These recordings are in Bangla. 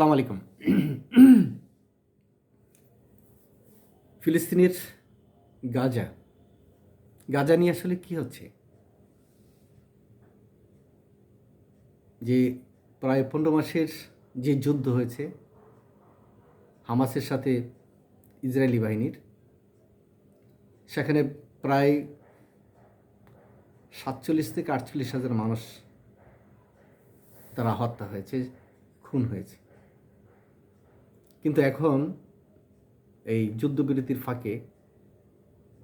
আসসালামু আলাইকুম। ফিলিস্তিনের গাজা। গাজা নিয়ে আসলে কি হচ্ছে? যে প্রায় পনেরো মাসের যে যুদ্ধ হয়েছে, হামাসের সাথে ইসরায়েলি বাহিনীর, সেখানে প্রায় সাতচল্লিশ থেকে আটচল্লিশ হাজার মানুষ তারা হত্যা হয়েছে, খুন হয়েছে। কিন্তু এখন এই যুদ্ধবিরতির ফাঁকে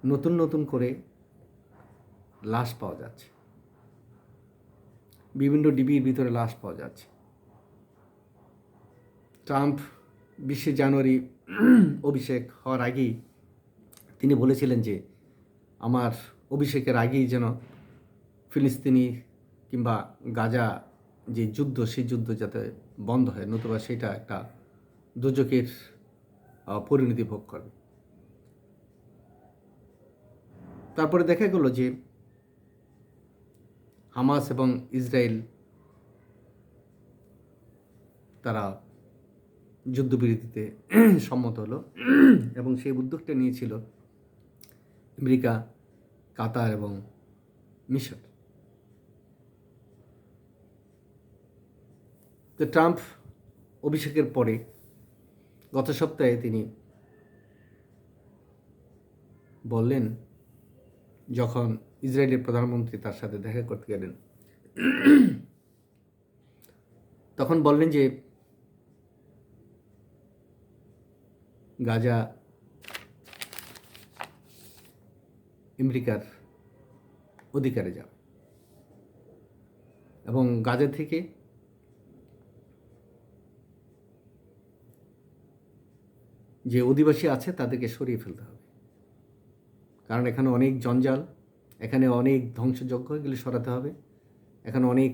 নতুন নতুন করে লাশ পাওয়া যাচ্ছে। বিভিন্ন ডিবির ভিতরে লাশ পাওয়া যাচ্ছে। ট্রাম্প বিশে জানুয়ারি অভিষেক হওয়ার আগেই তিনি বলেছিলেন যে, আমার অভিষেকের আগেই যেন ফিলিস্তিনি কিংবা গাজা যে যুদ্ধ, সেই যুদ্ধ যাতে বন্ধ হয়। নতুবা সেটা একটা আহ, পরিণতি ভোগ করবে তারপরে দেখা গেল যে হামাস এবং ইসরায়েল তারা যুদ্ধবিরতিতে সম্মত হলো এবং সেই উদ্যোগটা নিয়েছিল আমেরিকা কাতার এবং মিশর। তো ট্রাম্প অভিষেকের পরে গত সপ্তাহে তিনি বললেন, যখন ইসরায়েলের প্রধানমন্ত্রী তার সাথে দেখা করতে গেলেন, তখন বললেন যে, গাজা আমেরিকার অধিকারে যাবে এবং গাজা থেকে যে অধিবাসী আছে তাদেরকে সরিয়ে ফেলতে হবে। কারণ এখানে অনেক জঞ্জাল, এখানে অনেক ধ্বংসযজ্ঞ এগুলি সরাতে হবে। এখানে অনেক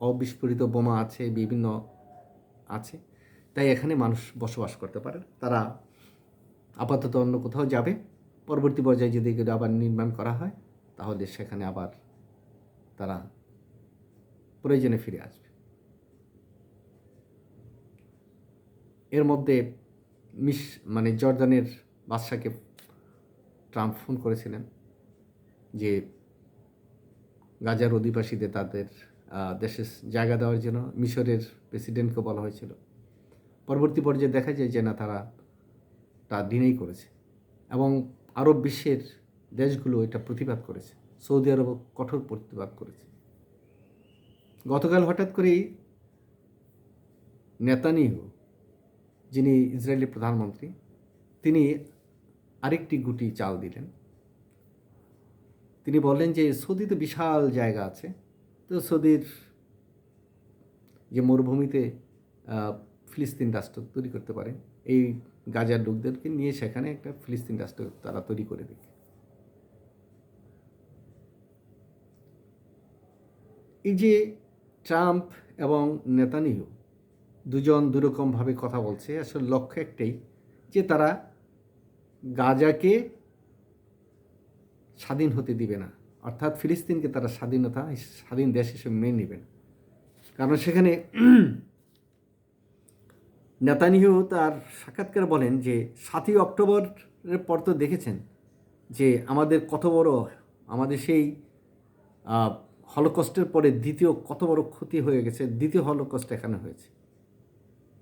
অবিস্ফোরিত বোমা আছে, বিভিন্ন আছে। তাই এখানে মানুষ বসবাস করতে পারে তারা আপাতত অন্য কোথাও যাবে। পরবর্তী পর্যায়ে যদি এগুলো আবার নির্মাণ করা হয়, তাহলে সেখানে আবার তারা প্রয়োজনে ফিরে আসবে। এর মধ্যে মিস মানে জর্দানের বাদশাকে ট্রাম্প ফোন করেছিলেন যে গাজার অধিবাসীদের তাদের দেশে জায়গা দেওয়ার জন্য মিশরের প্রেসিডেন্টকে বলা হয়েছিল। পরবর্তী পর্যায়ে দেখা যায় যে না, তারা তা দিনেই করেছে এবং আরব বিশ্বের দেশগুলো এটা প্রতিবাদ করেছে। সৌদি আরবও কঠোর প্রতিবাদ করেছে। গতকাল হঠাৎ করেই নেতানিয়াহু যিনি ইসরায়েলি প্রধানমন্ত্রী, তিনি আরেকটি গুটি চাল দিলেন। তিনি বললেন যে, সৌদিতে বিশাল জায়গা আছে। তো সৌদির যে মরুভূমিতে ফিলিস্তিন রাষ্ট্র তৈরি করতে পারে, এই গাজার লোকদেরকে নিয়ে সেখানে একটা ফিলিস্তিন রাষ্ট্র তারা তৈরি করে দেবে এই যে ট্রাম্প এবং নেতানিয়াহু দুজন দুরকমভাবে কথা বলছে। আসলে লক্ষ্য একটাই যে তারা গাজাকে স্বাধীন হতে দিবে না। অর্থাৎ ফিলিস্তিনকে তারা স্বাধীনতা, স্বাধীন দেশ হিসেবে মেনে নেবে না। কারণ সেখানে নেতানিহু তার সাক্ষাৎকার বলেন যে, সাতই অক্টোবরের পর তো দেখেছেন যে, আমাদের কত বড়, আমাদের সেই হলোকস্টের পরে দ্বিতীয় কত বড় ক্ষতি হয়ে গেছে, দ্বিতীয় হলোকস্ট এখানে হয়েছে।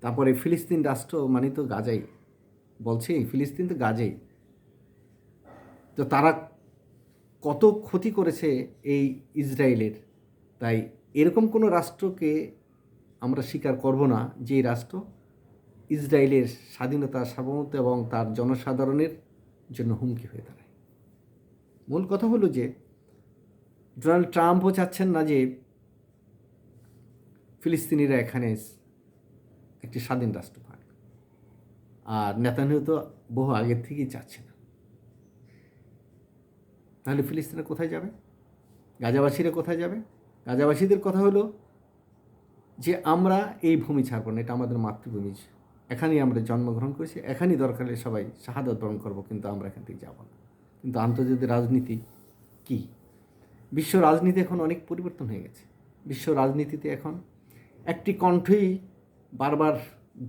তারপরে ফিলিস্তিন রাষ্ট্র মানে তো গাজাই। বলছে, ফিলিস্তিন তো গাজাই। তো তারা কত ক্ষতি করেছে এই ইসরায়েলের? তাই এরকম কোনো রাষ্ট্রকে আমরা স্বীকার করব না, যে রাষ্ট্র ইসরায়েলের স্বাধীনতা, সার্বভৌমত্ব এবং তার জনসাধারণের জন্য হুমকি হয়ে দাঁড়ায়। মূল কথা হলো যে, ডোনাল্ড ট্রাম্পও চাচ্ছেন না যে ফিলিস্তিনিরা এখানে একটি স্বাধীন রাষ্ট্র পাক আর নেতানিয়াহু তো বহু আগের থেকেই চাচ্ছে না। তাহলে ফিলিস্তিনে কোথায় যাবে? গাজাবাসীরা কোথায় যাবে? গাজাবাসীদের কথা হলো যে আমরা এই ভূমি ছাড়বো না, এটা আমাদের মাতৃভূমি। এখানেই আমরা জন্মগ্রহণ করেছি, এখানেই দরকার হলে সবাই শাহাদত বরণ করব, কিন্তু আমরা এখান থেকে যাব না। কিন্তু আন্তর্জাতিক রাজনীতি কি? বিশ্ব রাজনীতি এখন অনেক পরিবর্তন হয়ে গেছে। বিশ্ব রাজনীতিতে এখন একটি কণ্ঠই বারবার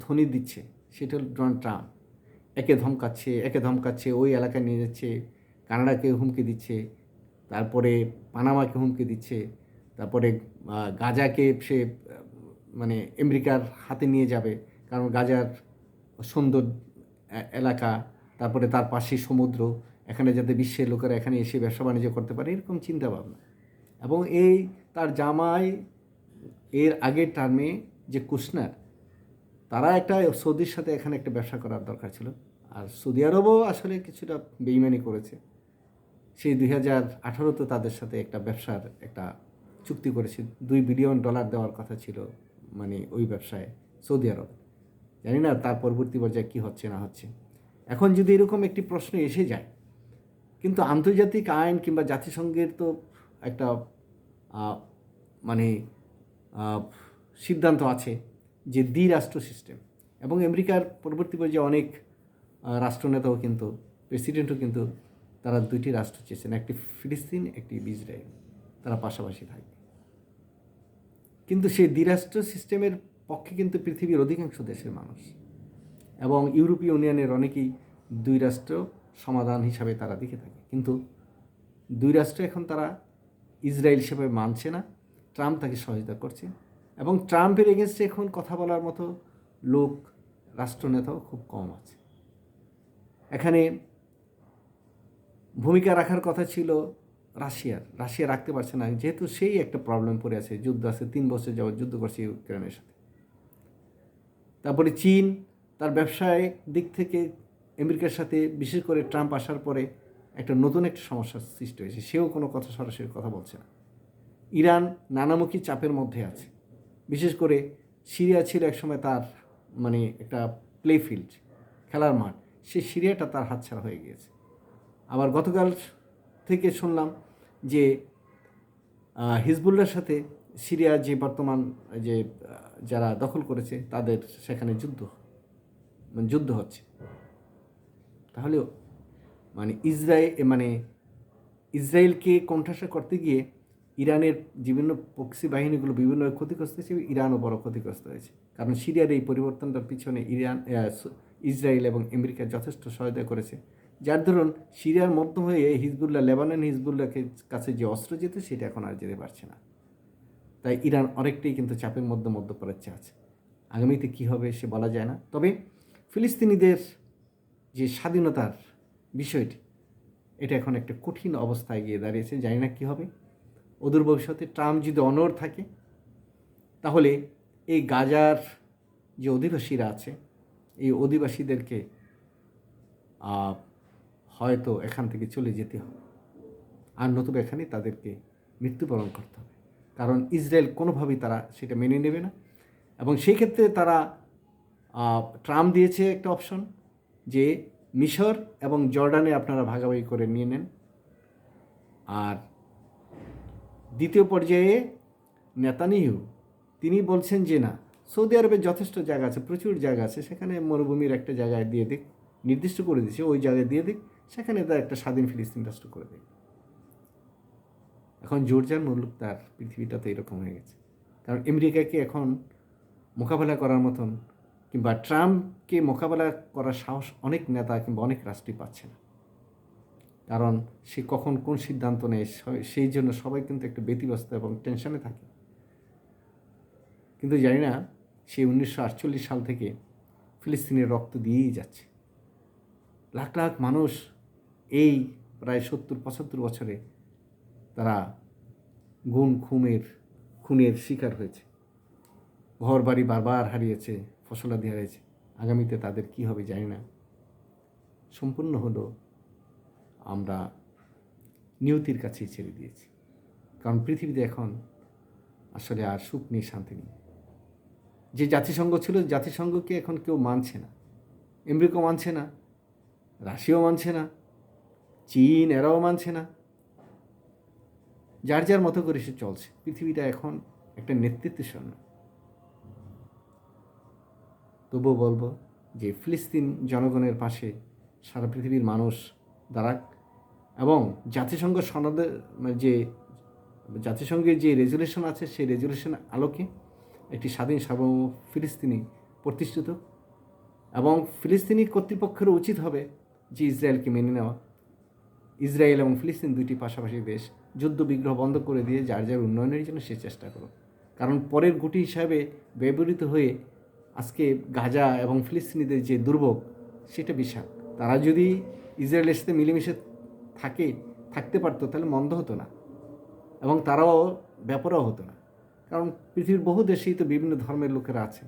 ধ্বনি দিচ্ছে, সেটা হল ডোনাল্ড ট্রাম্প। একে ধমকাচ্ছে একে ধমকাচ্ছে, ওই এলাকায় নিয়ে যাচ্ছে, কানাডাকে হুমকি দিচ্ছে, তারপরে পানামাকে হুমকি দিচ্ছে, তারপরে গাজাকে সে মানে আমেরিকার হাতে নিয়ে যাবে, কারণ গাজার সুন্দর এলাকা, তারপরে তার পাশে সমুদ্র, এখানে যাতে বিশ্বের লোকেরা এখানে এসে ব্যবসা বাণিজ্য করতে পারে, এরকম চিন্তা ভাবনা এবং এই তার জামাই, এর আগের টার্মে যে কুশনার তারা একটা সৌদির সাথে এখানে একটা ব্যবসা করার দরকার ছিল। আর সৌদি আরবও আসলে কিছুটা বেইমানি করেছে। সেই দুই হাজার আঠারোতে তাদের সাথে একটা ব্যবসার একটা চুক্তি করেছে। দুই বিলিয়ন ডলার দেওয়ার কথা ছিল মানে ওই ব্যবসায় সৌদি আরব। জানি না তার পরবর্তী পর্যায়ে কী হচ্ছে না হচ্ছে। এখন যদি এরকম একটি প্রশ্ন এসে যায়, কিন্তু আন্তর্জাতিক আইন কিংবা জাতিসংঘের তো একটা মানে সিদ্ধান্ত আছে। যে দ্বিরাষ্ট্র সিস্টেম এবং আমেরিকার পরবর্তী পর্যায়ে অনেক রাষ্ট্রনেতাও কিন্তু প্রেসিডেন্টও কিন্তু তারা দুইটি রাষ্ট্র চেয়েছেন, একটি ফিলিস্তিন, একটি ইসরায়েল। তারা পাশাপাশি থাকবে কিন্তু সেই দ্বিরাষ্ট্র সিস্টেমের পক্ষে কিন্তু পৃথিবীর অধিকাংশ দেশের মানুষ। এবং ইউরোপীয় ইউনিয়নের অনেকেই দুই রাষ্ট্র সমাধান হিসাবে তারা দেখে থাকে। কিন্তু দুই রাষ্ট্র এখন তারা ইসরায়েল হিসেবে মানছে না। ট্রাম্প তাকে সহযোগিতা করছে এবং ট্রাম্পের এগেনস্টে এখন কথা বলার মতো লোক রাষ্ট্রনেতাও খুব কম আছে। এখানে ভূমিকা রাখার কথা ছিল রাশিয়ার। রাশিয়া রাখতে পারছে না। যেহেতু সেই একটা প্রবলেম পড়ে আছে। যুদ্ধ আছে, তিন বছর যাওয়ার যুদ্ধ করছে ইউক্রেনের সাথে। তারপরে চীন, তার ব্যবসায় দিক থেকে আমেরিকার সাথে বিশেষ করে ট্রাম্প আসার পরে একটা নতুন একটা সমস্যার সৃষ্টি হয়েছে। সেও কোনো কথা সরাসরি কথা বলছে না। ইরান নানামুখী চাপের মধ্যে আছে। বিশেষ করে সিরিয়া ছিল একসময় তার মানে একটা প্লে ফিল্ড খেলার মাঠ। সে সিরিয়াটা তার হাতছাড়া হয়ে গিয়েছে। আবার গতকাল থেকে শুনলাম যে হিজবুল্লার সাথে সিরিয়া যে বর্তমান, যে, যারা দখল করেছে, তাদের সেখানে যুদ্ধ মানে যুদ্ধ হচ্ছে। তাহলেও মানে ইসরায়েল মানে ইসরায়েলকে কণ্ঠাসা করতে গিয়ে ইরানের বিভিন্ন পক্ষী বাহিনীগুলো বিভিন্ন ক্ষতিগ্রস্ত হয়েছে, ইরানও বড় ক্ষতিগ্রস্ত হয়েছে। কারণ সিরিয়ার এই পরিবর্তনটার পিছনে ইরান ইসরায়েল এবং আমেরিকা যথেষ্ট সহায়তা করেছে। যার ধরুন, সিরিয়ার মধ্য হয়ে হিজবুল্লাহ, লেবানন হিজবুল্লাহকে কাছে যে অস্ত্র যেত, সেটা এখন আর যেতে পারছে না। তাই ইরান অনেকটাই কিন্তু চাপের মধ্যে মধ্যপ্রাচ্যে আছে। আগামীতে কী হবে সে বলা যায় না। তবে ফিলিস্তিনিদের যে স্বাধীনতার বিষয়টি, এটা এখন একটা কঠিন অবস্থায় গিয়ে দাঁড়িয়েছে। জানি না কী হবে। অদূর ভবিষ্যতে ট্রাম্প যদি অনর থাকে, তাহলে এই গাজার যে অধিবাসীরা আছে, এই অধিবাসীদেরকে হয়তো এখান থেকে চলে যেতে হবে। আর নতুবা এখানে তাদেরকে মৃত্যুবরণ করতে হবে। কারণ ইসরায়েল কোনোভাবেই তারা সেটা মেনে নেবে না। এবং সেই ক্ষেত্রে তারা ট্রাম্প দিয়েছে একটা অপশন যে মিশর এবং জর্ডানে আপনারা ভাগাভাগি করে নিয়ে নেন। আর দ্বিতীয় পর্যায়ে নেতানিহু তিনি বলছেন যে না, সৌদি আরবের যথেষ্ট জায়গা আছে, প্রচুর জায়গা আছে, সেখানে মরুভূমির একটা জায়গায় দিয়ে দিক, নির্দিষ্ট করে দিচ্ছে ওই জায়গায় দিয়ে দিক, সেখানে তার একটা স্বাধীন ফিলিস্তিন রাষ্ট্র করে দিক। এখন জোরজার মুলুক তার পৃথিবীটা তো এরকম হয়ে গেছে। কারণ আমেরিকাকে এখন মোকাবেলা করার মতন কিংবা ট্রাম্পকে মোকাবেলা করার সাহস অনেক নেতা কিংবা অনেক রাষ্ট্রই পাচ্ছে না। কারণ সে কখন কোন সিদ্ধান্ত নেয় সেই জন্য সবাই কিন্তু একটু ব্যতিব্যস্ত এবং টেনশনে থাকে। কিন্তু জানি না, সে উনিশশো আটচল্লিশ সাল থেকে ফিলিস্তিনের রক্ত দিয়েই যাচ্ছে। লাখ লাখ মানুষ এই প্রায় সত্তর, পঁচাত্তর বছরে তারা গুণ খুমের খুনের শিকার হয়েছে। ঘর বাড়ি বারবার হারিয়েছে, ফসলাদি হারিয়েছে আগামীতে তাদের কি হবে জানি না। সম্পূর্ণ হলো আমরা নিয়তির কাছেই ছেড়ে দিয়েছি। কারণ পৃথিবীতে এখন আসলে আর সুখ নেই, শান্তি নেই। যে জাতিসংঘ ছিল জাতিসংঘকে এখন কেউ মানছে না। আমেরিকা মানছে না, রাশিয়াও মানছে না, চীন এরাও মানছে না। যার যার মতো করে সে চলছে। পৃথিবীটা এখন একটা নেতৃত্বের শূন্য তবুও বলব যে ফিলিস্তিন জনগণের পাশে সারা পৃথিবীর মানুষ দাঁড়াক। এবং জাতিসংঘ সনদের মানে যে, জাতিসংঘের যে রেজুলেশন আছে, সেই রেজুলেশন আলোকে একটি স্বাধীন সার্বভৌম ফিলিস্তিনি প্রতিষ্ঠিত এবং ফিলিস্তিনি কর্তৃপক্ষের উচিত হবে যে ইসরায়েলকে মেনে নেওয়া। ইসরায়েল এবং ফিলিস্তিন দুইটি পাশাপাশি দেশ যুদ্ধ বিগ্রহ বন্ধ করে দিয়ে যার যার উন্নয়নের জন্য সে চেষ্টা করো কারণ পরের গুটি হিসাবে ব্যবহৃত হয়ে আজকে গাজা এবং ফিলিস্তিনিদের যে দুর্ভোগ, সেটা বিশাল। তারা যদি ইসরায়েলের সাথে মিলেমিশে থাকে, থাকতে পারতো, তাহলে মন্দ হতো না। এবং তারাও ব্যাপারও হতো না। কারণ পৃথিবীর বহু দেশেই তো বিভিন্ন ধর্মের লোকেরা আছে,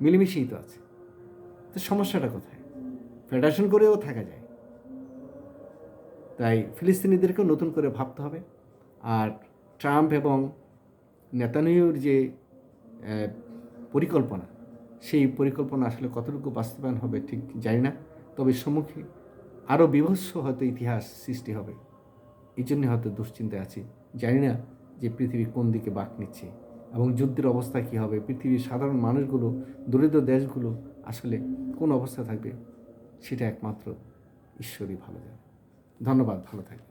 মিলেমিশেই তো আছে। তো সমস্যাটা কোথায়? ফেডারেশন করেও থাকা যায়। তাই ফিলিস্তিনিদেরকেও নতুন করে ভাবতে হবে। আর ট্রাম্প এবং নেতানিয়ুর যে পরিকল্পনা, সেই পরিকল্পনা আসলে কতটুকু বাস্তবায়ন হবে ঠিক জানি না। তবে সম্মুখে আরও বিভৎস হয়তো ইতিহাস সৃষ্টি হবে। এই জন্য হয়তো দুশ্চিন্তায় আছি। জানি না যে পৃথিবী কোন দিকে বাঁক নিচ্ছে এবং যুদ্ধের অবস্থা কী হবে, পৃথিবীর সাধারণ মানুষগুলো, দরিদ্র দেশগুলো আসলে কোন অবস্থা থাকবে, সেটা একমাত্র ঈশ্বরই ভালো যায় ধন্যবাদ, ভালো থাকবে